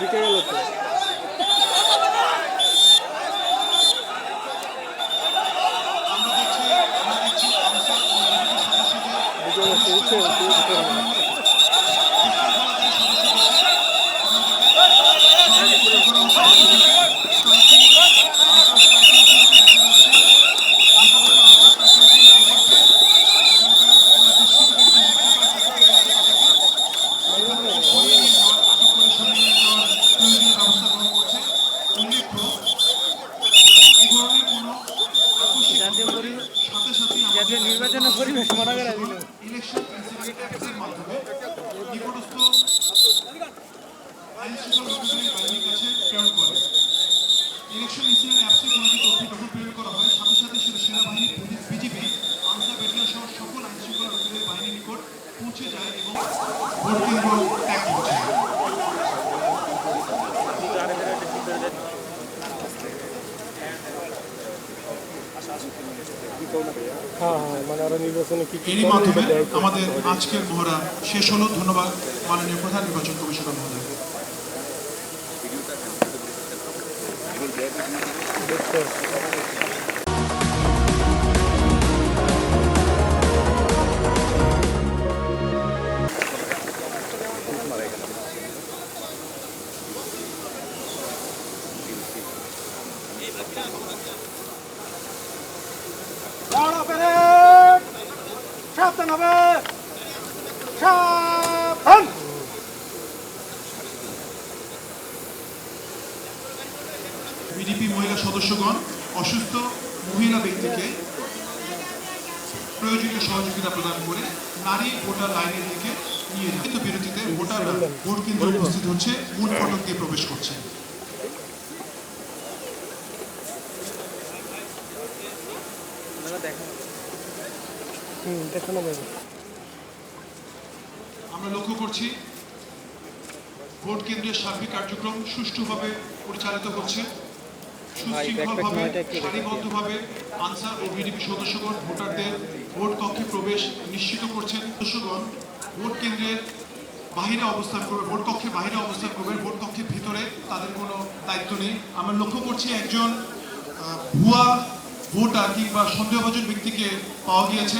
দিকে গেল তো। গেলো জাতীয় নির্বাচনের পরিবেশ মনে করে দিল ইলেকশন অ্যাক্টের মাধ্যমে নিকটস্থ কাছে ইলেকশন ইনসিডেন্ট অ্যাপসে কোনো একটি তথ্য যখন প্রেরণ করা হয় সাথে সাথে সেটা সেনাবাহিনী বিজিবি আনসার ব্যাটালিয়ন সহ সকল আইন শৃঙ্খলা বাহিনীর নিকট পৌঁছে যায় এবং ভোট কেন্দ্র ত্যাগ করছে হ্যাঁ হ্যাঁ মানে আরও নির্বাচনে কি কি এরই মাধ্যমে। আমাদের আজকের মহড়া শেষ হলো। ধন্যবাদ মাননীয় প্রধান নির্বাচন কমিশনার মহোদয়। হবে। সাবধান। বিজেপি মহিলা সদস্যগণ অসুস্থ মহিলা ব্যক্তিকে প্রয়োজনীয় সহযোগিতা প্রদান করে নারী ভোটার লাইনের দিকে নিয়ে যায় কিন্তু বিরতিতে ভোটাররা ভোট কেন্দ্রে উপস্থিত হচ্ছে মূল ফটক দিয়ে প্রবেশ করছে। হুম দেখানো যাবে আমরা লক্ষ্য করছি ভোট কেন্দ্রের সার্বিক কার্যক্রম সুষ্ঠুভাবে পরিচালিত হচ্ছে। সুশৃঙ্খলভাবে সারিবদ্ধভাবে আনসার ও বিডিপি সদস্যগণ ভোটারদের ভোট কক্ষে প্রবেশ নিশ্চিত করছেন। সদস্যগণ ভোট কেন্দ্রের বাহিরে অবস্থান করবে ভোট কক্ষের বাহিরে অবস্থান করবে ভোট কক্ষের ভিতরে তাদের কোনো দায়িত্ব নেই। আমরা লক্ষ্য করছি একজন আহ, ভোটার কিংবা সন্দেহভাজন ব্যক্তিকে পাওয়া গিয়েছে।